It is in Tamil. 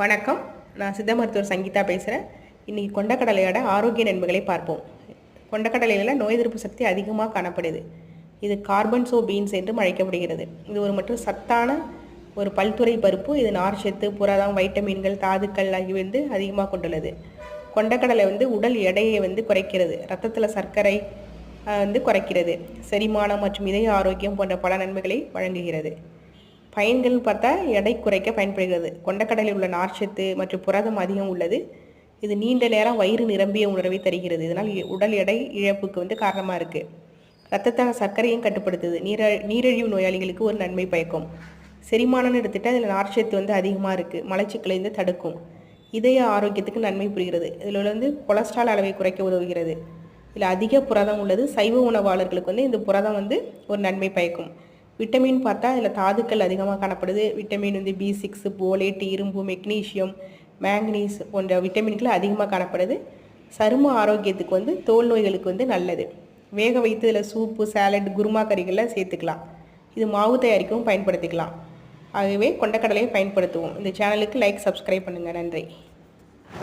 வணக்கம். நான் சித்த மருத்துவர் சங்கீதா பேசுகிறேன் இன்றைக்கி கொண்டக்கடலையோட ஆரோக்கிய நன்மைகளை பார்ப்போம். கொண்டக்கடலையில் நோய் எதிர்ப்பு சக்தி அதிகமாக காணப்படுது. இது கார்பன் சோ பீன்ஸ் என்றும் அழைக்கப்படுகிறது. இது ஒரு மற்றும் சத்தான ஒரு பல்துறை பருப்பு. இது நார்ச்சத்து புரதம் வைட்டமின்கள் தாதுக்கள் ஆகியவை வந்து அதிகமாக கொண்டுள்ளது. கொண்டக்கடலை வந்து உடல் எடையை வந்து குறைக்கிறது. ரத்தத்தில் சர்க்கரை வந்து குறைக்கிறது. செரிமானம் மற்றும் இதய ஆரோக்கியம் போன்ற பல நன்மைகளை வழங்குகிறது. பயன்கள் பார்த்தா எடை குறைக்க பயன்படுகிறது. கொண்டக்கடலில் உள்ள நார்ச்சத்து மற்றும் புரதம் அதிகம் உள்ளது. இது நீண்ட நேரம் வயிறு நிரம்பிய உணர்வை தருகிறது. இதனால் உடல் எடை இழப்புக்கு வந்து காரணமாக இருக்குது ரத்தத்தான சர்க்கரையும் கட்டுப்படுத்துது. நீர நீரிழிவு நோயாளிகளுக்கு ஒரு நன்மை பயக்கும். செரிமானம்னு எடுத்துட்டா இதில் நார்ச்சத்து வந்து அதிகமாக இருக்குது மலச்சிக்கலை வந்து தடுக்கும். இதய ஆரோக்கியத்துக்கு நன்மை புரிகிறது. இதில் வந்து கொலஸ்ட்ரால் அளவை குறைக்க உதவுகிறது. இதில் அதிக புரதம் உள்ளது. சைவ உணவாளர்களுக்கு வந்து இந்த புரதம் வந்து ஒரு நன்மை பயக்கும். விட்டமின் பார்த்தா இதில் தாதுக்கள் அதிகமாக காணப்படுது. விட்டமின் வந்து பி சிக்ஸ் போலேட் இரும்பு மெக்னீஷியம் மேங்கனீஸ் போன்ற விட்டமின்கள் அதிகமாக காணப்படுது. சரும ஆரோக்கியத்துக்கு வந்து தோல் நோய்களுக்கு வந்து நல்லது. வேக வைத்து இதில் சூப்பு சாலட் குருமா கறிகளில் சேர்த்துக்கலாம். இது மாவு தயாரிக்கவும் பயன்படுத்திக்கலாம். ஆகவே கொண்டக்கடலையை பயன்படுத்துவோம். இந்த சேனலுக்கு லைக் சப்ஸ்கிரைப் பண்ணுங்கள் நன்றி.